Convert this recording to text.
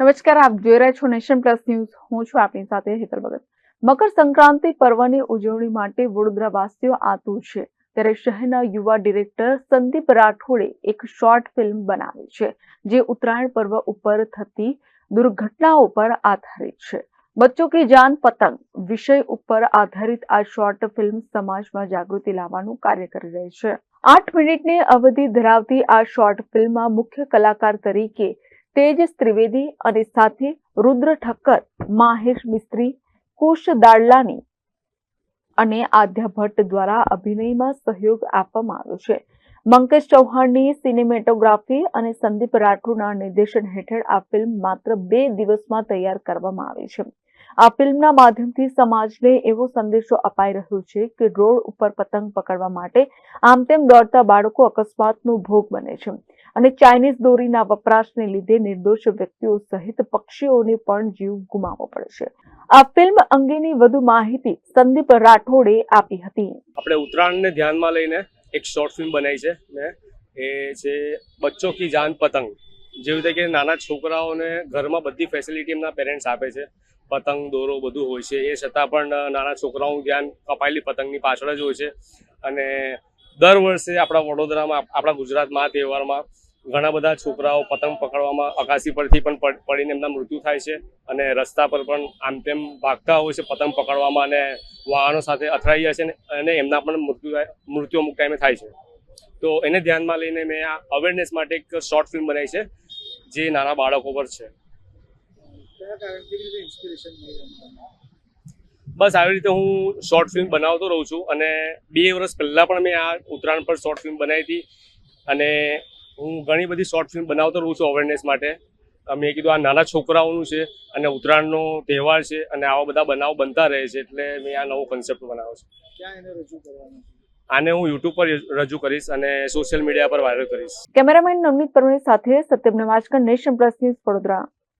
નમસ્કાર, આપ જોઈ રહ્યા છો નેશન પ્લસ ન્યૂઝ. હું છું આપની સાથે હેતલ ભગત. મકર સંક્રાંતિ પર્વની ઉજવણી માટે વડોદરાવાસીઓ આતુર છે. ત્યારે શહેરના યુવા ડિરેક્ટર સંદીપ રાઠોડે એક શોર્ટ ફિલ્મ બનાવી છે, જે ઉત્તરાયણ પર્વ ઉપર થતી દુર્ઘટનાઓ પર આધારિત છે. બચ્ચો કી જાન પતંગ વિષય ઉપર આધારિત આ શોર્ટ ફિલ્મ સમાજમાં જાગૃતિ લાવવાનું કાર્ય કરી રહી છે. આઠ મિનિટની અવધિ ધરાવતી આ શોર્ટ ફિલ્મમાં મુખ્ય કલાકાર તરીકે તેજ ત્રિવેદી અને સાથે રુદ્ર ઠક્કર, માહેશ મિસ્ત્રી, કુશ દાડલાની અને આદ્યા ભટ્ટ દ્વારા અભિનયમાં સહયોગ આપવામાં આવ્યો છે. મંકેશ ચૌહાણની સિનેમેટોગ્રાફી અને સંદીપ રાઠોડના નિર્દેશન હેઠળ આ ફિલ્મ માત્ર બે દિવસમાં તૈયાર કરવામાં આવી છે. આ ફિલ્મના માધ્યમથી સમાજને એવો સંદેશો અપાઈ રહ્યો છે કે રોડ ઉપર પતંગ પકડવા માટે આમ તેમ દોડતા બાળકો અકસ્માતનો ભોગ બને છે. અને ચાઇનીઝ દોરીના વપરાશને લીધે નિર્દોષ વ્યક્તિઓ સહિત પક્ષીઓને પણ જીવ ગુમાવવો પડે છે. આ ફિલ્મ અંગેની વધુ માહિતી સંદીપ રાઠોડે આપી હતી. આપણે ઉત્તરાયણને ધ્યાનમાં લઈને એક શોર્ટ ફિલ્મ બનાવી છે ને, એ છે બચ્ચો કી જાન પતંગ. જેવી રીતે કે નાના છોકરાઓને ઘરમાં બધી ફેસિલિટી એમના પેરેન્ટ્સ આપે છે. પતંગ, દોરો બધું હોય છે. એ છતાં પણ નાના છોકરાઓનું ધ્યાન કપાયેલી પતંગની પાછળ જ હોય છે. અને દર વર્ષે આપણા વડોદરામાં આપણા ગુજરાતમાં આ તહેવારમાં ઘણા બધા છોકરાઓ પતંગ પકડવામાં અગાસી પરથી પણ પડ- પડીને એમના મૃત્યુ થાય છે. અને રસ્તા પર પણ આમ તેમ ભાગતા હોય છે પતંગ પકડવામાં અને વાહનો સાથે અથડાઈ જાય છે અને એમના પણ મૃત્યુ મૃત્યુ અમુક ટાઈમે થાય છે. તો એને ધ્યાનમાં લઈને મેં આ અવેરનેસ માટે એક શોર્ટ ફિલ્મ બનાવી છે, જે નાના બાળકો પર છે. બસ આવી રીતે હું શોર્ટ ફિલ્મ બનાવતો રહું છું અને બે વર્ષ પહેલાં પણ મેં આ ઉત્તરાયણ પર શોર્ટ ફિલ્મ બનાવી હતી અને હું ઘણી બધી શોર્ટ ફિલ્મ બનાવતો રહું છું અવેરનેસ માટે. મેં કીધું આ નાના છોકરાઓનું છે અને ઉત્તરાયણનો તહેવાર છે અને આવા બધા બનાવ બનતા રહે છે એટલે મેં આ નવો કન્સેપ્ટ બનાવ્યો છે. આને હું યુટ્યુબ પર રજૂ કરીશ અને સોશિયલ મીડિયા પર વાયરલ કરીશ. કેમેરામેન નવનીત પરમણી સાથે Satyam Navajkar nation plus news Vadodara.